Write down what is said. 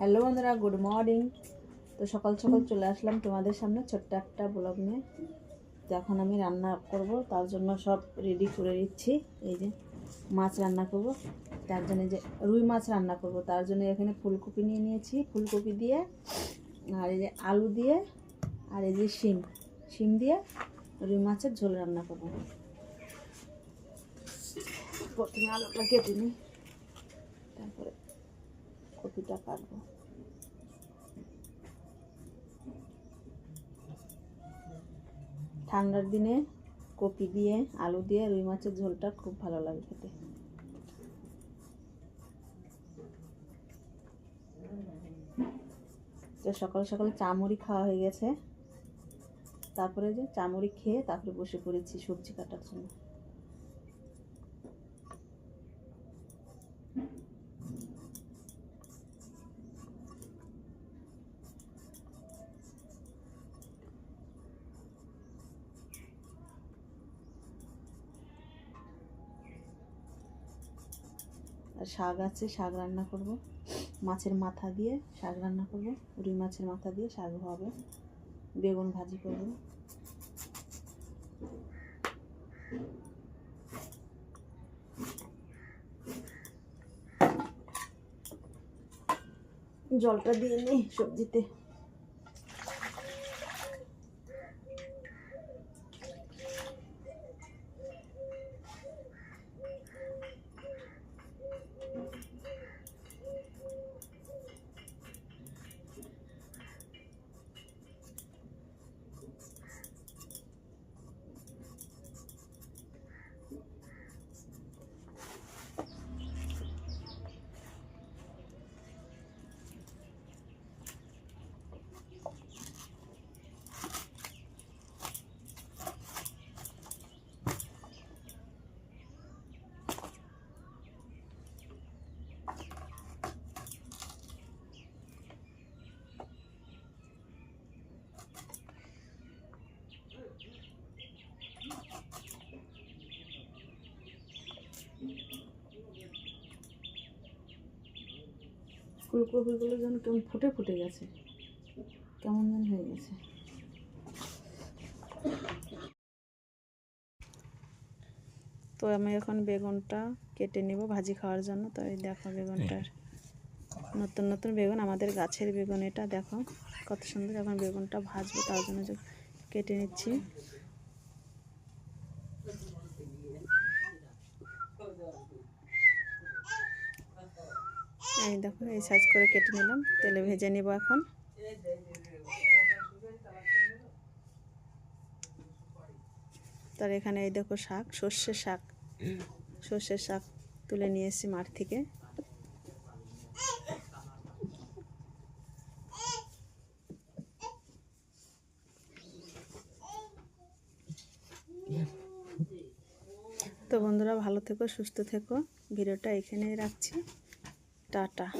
Hello বন্ধুরা good morning তো সকাল সকাল চলে আসলাম তোমাদের সামনে ছোট্ট একটা ব্লগ নিয়ে। এখন আমি রান্না করব, তার জন্য সব রেডি করে দিচ্ছি এই যে মাছ রান্না করব, তার জন্য যে রুই মাছ রান্না করব, তার জন্য এখানে ফুলকপি নিয়ে নিয়েছি। ফুলকপি দিয়ে, আর এই যে আলু দিয়ে, আর এই যে শিম। শিম দিয়ে রুই মাছের ঝোল রান্না করব। প্রথমে আলুটা কেটে নিই। তারপরে কপিটা কাটবো। ঠান্ডার দিনে কপি দিয়ে, আলু দিয়ে রুই মাছের ঝোলটা খুব ভালো লাগে খেতে। তো সকাল সকাল চামড়ি খাওয়া হয়ে গেছে। তারপরে যে চামড়ি খেয়ে তারপরে বসে পড়েছি সবজি কাটার জন্য। আর শাক আছে, শাক রান্না করব। মাছের মাথা দিয়ে শাক রান্না করব। রুই মাছের মাথা দিয়ে শাক হবে। বেগুন ভাজি করব। জলটা দিয়ে নিই সবজিতে। ফুলকপিগুলো যেন কেমন ফুটে ফুটে গেছে। কেমন যেন হয়ে গেছে। তো আমি এখন বেগুনটা কেটে নিব ভাজি খাওয়ার জন্য। তো এই দেখো বেগুনটার নতুন নতুন বেগুন, আমাদের গাছের বেগুন এটা, দেখো কত সুন্দর এখন বেগুনটা ভাজবো, তার জন্য কেটে নিচ্ছি। এই দেখো, এই সাইজ করে কেটে নিলাম। তেলে ভেজে নিব এখন। তার এখানে এই দেখো শাক সর্ষের শাক। সর্ষের শাক তুলে নিয়ে এসেছি মাঠ থেকে। তো বন্ধুরা, ভালো থেকো, সুস্থ থেকো। ভিডিওটা এখানেই রাখছি। টাটা।